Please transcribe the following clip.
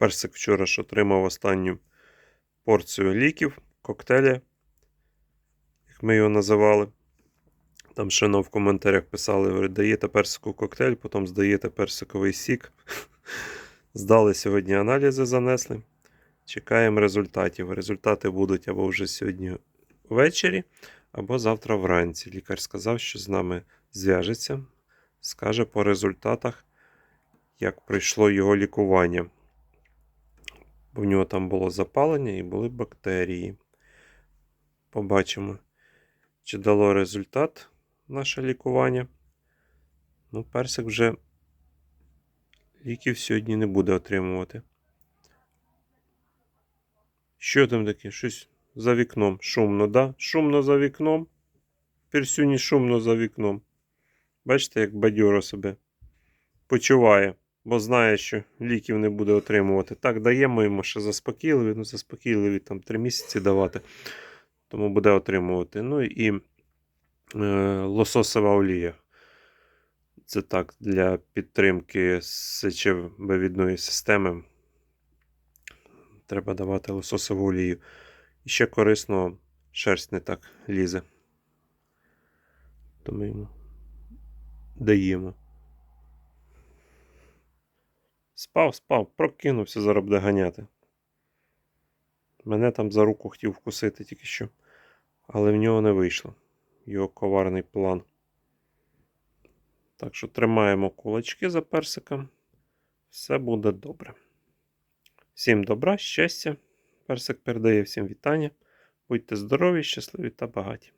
Персик вчора ж отримав останню порцію ліків, коктейля, як ми його називали. Там ще в коментарях писали, говорить, даєте персику коктейль, потім здаєте персиковий сік. Здали сьогодні аналізи, занесли. Чекаємо результатів. Результати будуть або вже сьогодні ввечері, або завтра вранці. Лікар сказав, що з нами зв'яжеться, скаже по результатах, як пройшло його лікування. Бо в нього там було запалення і були бактерії. Побачимо, чи дало результат наше лікування. Ну, персик вже ліків сьогодні не буде отримувати. Що там таке? Щось за вікном. Шумно, да? Шумно за вікном. Персюні шумно за вікном. Бачите, як бадьоро себе почуває, бо знає, що ліків не буде отримувати. Так, даємо йому ще заспокійливі, ну заспокійливі там 3 місяці давати, тому буде отримувати. Ну і е, лососова олія. Це так, для підтримки сечовивідної системи. Треба давати лососову олію. І ще корисно шерсть не так лізе. Тому йому даємо. Спав, спав, прокинувся, зараз буде ганяти. Мене там за руку хотів вкусити тільки що. Але в нього не вийшло. Його коварний план. Так що тримаємо кулачки за персиком. Все буде добре. Всім добра, щастя. Персик передає всім вітання. Будьте здорові, щасливі та багаті.